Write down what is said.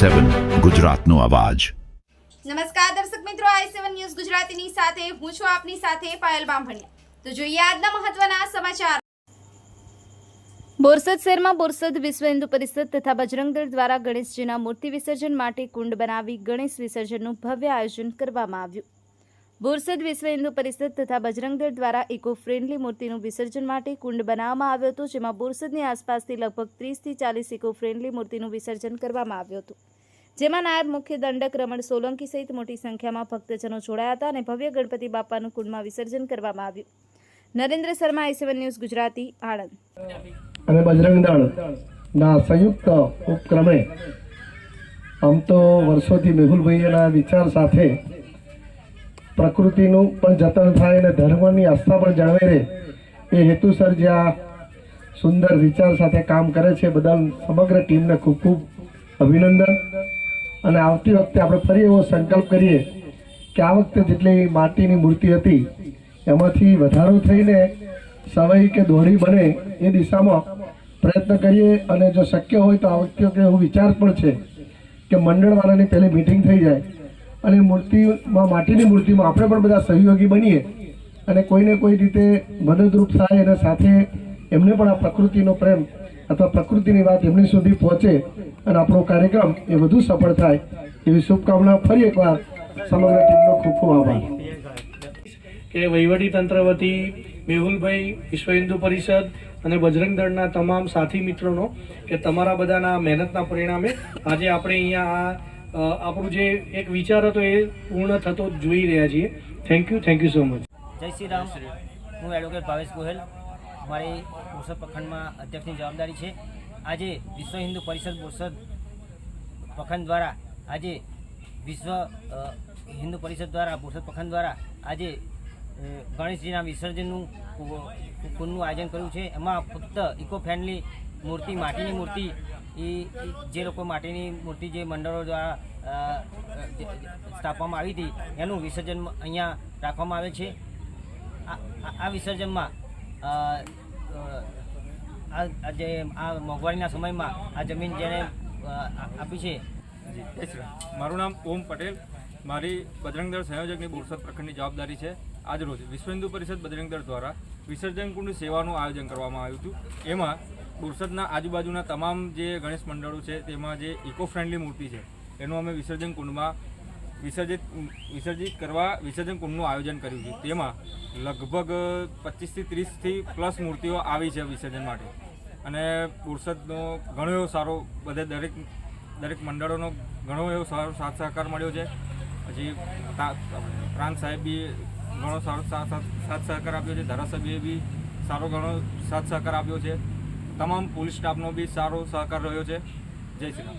સેવન ગુજરાતનો અવાજ. નમસ્કાર દર્શક મિત્રો આઈ સેવન ન્યૂઝ ગુજરાતીની સાથે હું છું આપની સાથે પાયલ બામભણિયા. તો જોઈએ આજના મહત્વના સમાચાર. બોરસદ શહેરમાં બોરસદ વિશ્વ હિન્દુ પરિષદ તથા બજરંગ દળ દ્વારા ગણેશજીના મૂર્તિ વિસર્જન માટે કુંડ બનાવી ગણેશ વિસર્જનનું ભવ્ય આયોજન કરવામાં આવ્યું. બોરસદ વિશ્વ હિન્દુ પરિષદ તથા બજરંગ દળ દ્વારા ઇકો ફ્રેન્ડલી મૂર્તિનું વિસર્જન માટે કુંડ બનાવવામાં આવ્યો હતો જેમાં બોરસદની આસપાસથી લગભગ ત્રીસથી ચાલીસ ઇકો ફ્રેન્ડલી મૂર્તિનું વિસર્જન કરવામાં આવ્યું હતું. જેમાં નાયબ મુખ્ય દંડક રમણ સોલંકી સહિત મોટી સંખ્યામાં ભક્તજનો જોડાયા હતા અને ભવ્ય ગણપતિ બાપાનું કુંડમાં વિસર્જન કરવામાં આવ્યું. Narendra Sharma I news, Gujarati, Anand. અને બજરંગ દળના સંયુક્ત ઉપક્રમે આમ તો વર્ષોથી મેહુલભાઈના વિચાર સાથે પ્રકૃતિનું પણ જતન થાય અને ધર્મની આસ્થા પણ જળવાઈ રહે, એ હેતુસર જે આ સુંદર વિચાર સાથે કામ કરે છે બધા સમગ્ર ટીમને ખૂબ ખૂબ અભિનંદન. અને આવતી વખતે આપણે ફરી એવો સંકલ્પ કરીએ કે આ વખતે જેટલી માટીની મૂર્તિ હતી, એમાંથી વધારો થઈને સવાઈ કે દોરી બને એ દિશામાં પ્રયત્ન કરીએ અને જો શક્ય હોય તો આ વખતે એવો વિચાર પણ છે કે મંડળવાળાની પહેલી મિટિંગ થઈ જાય અને મૂર્તિમાં, માટીની મૂર્તિમાં આપણે પણ બધા સહયોગી બનીએ અને કોઈને કોઈ રીતે મદદરૂપ થાય અને સાથે એમને પણ આ પ્રકૃતિનો પ્રેમ અથવા પ્રકૃતિની વાત એમની સુધી પહોંચે અને આપણો કાર્યક્રમ એ વધુ સફળ થાય એવી શુભકામના ફરી એકવાર સમગ્ર ટીમનો ખૂબ ખૂબ આભાર. કે વહીવટી તંત્ર વતી મેહુલભાઈ વિશ્વ હિન્દુ પરિષદ અને બજરંગ દળના તમામ સાથી મિત્રોનો કે તમારા બધાના મહેનતના પરિણામે આજે આપણે અહીંયા આ આપણું જે એક વિચાર હતો એ પૂર્ણ થતો જોઈ રહ્યા છીએ. Thank you thank you so much જય શ્રી રામ. હું એડવોકેટ ભાવેશ ગોહેલ. મારી બોરસદ પ્રખંડમાં અધ્યક્ષની જવાબદારી છે. આજે વિશ્વ હિન્દુ પરિષદ બોરસદ પ્રખંડ દ્વારા આજે વિશ્વ હિન્દુ પરિષદ દ્વારા બોરસદ પ્રખંડ દ્વારા આજે ગણેશજીના વિસર્જનનું કુંડનું આયોજન કર્યું છે. એમાં ફક્ત ઇકો ફ્રેન્ડલી મૂર્તિ, માટીની મૂર્તિ, એ જે લોકો માટીની મૂર્તિ જે મંડળો દ્વારા સ્થાપવામાં આવી હતી, એનું વિસર્જન અહીંયા રાખવામાં આવે છે. આ વિસર્જનમાં આ આ મોંઘવારીના સમયમાં આ જમીન જેને આપી છે. મારું નામ ઓમ પટેલ. મારી બજરંગદળ સંયોજકની બોરસદ પ્રખંડની જવાબદારી છે આજરોજ વિશ્વ હિન્દુ પરિષદ બજરંગદળ દ્વારા વિસર્જન કુંડ સેવાનું આયોજન કરવામાં આવ્યું હતું. એમાં બોરસદના આજુબાજુના તમામ જે ગણેશ મંડળો છે, તેમાં જે ઇકો ફ્રેન્ડલી મૂર્તિ છે, એનું અમે વિસર્જન કુંડમાં વિસર્જિત વિસર્જિત કરવા વિસર્જન કુંડનું આયોજન કર્યું છે. તેમાં લગભગ પચીસથી ત્રીસથી પ્લસ મૂર્તિઓ આવી છે વિસર્જન માટે. અને બોરસદનો ઘણો એવો સારો, બધે દરેક દરેક મંડળોનો ઘણો એવો સારો સાથ સહકાર મળ્યો છે. પછી પ્રાંત સાહેબ બી ઘણો સારો સાથ સહકાર આપ્યો છે, ધારાસભ્યએ બી સારો ઘણો સાથ સહકાર આપ્યો છે. તમામ પોલીસ સ્ટાફનો બી સારો સહકાર રહ્યો છે. જય શ્રી રામ.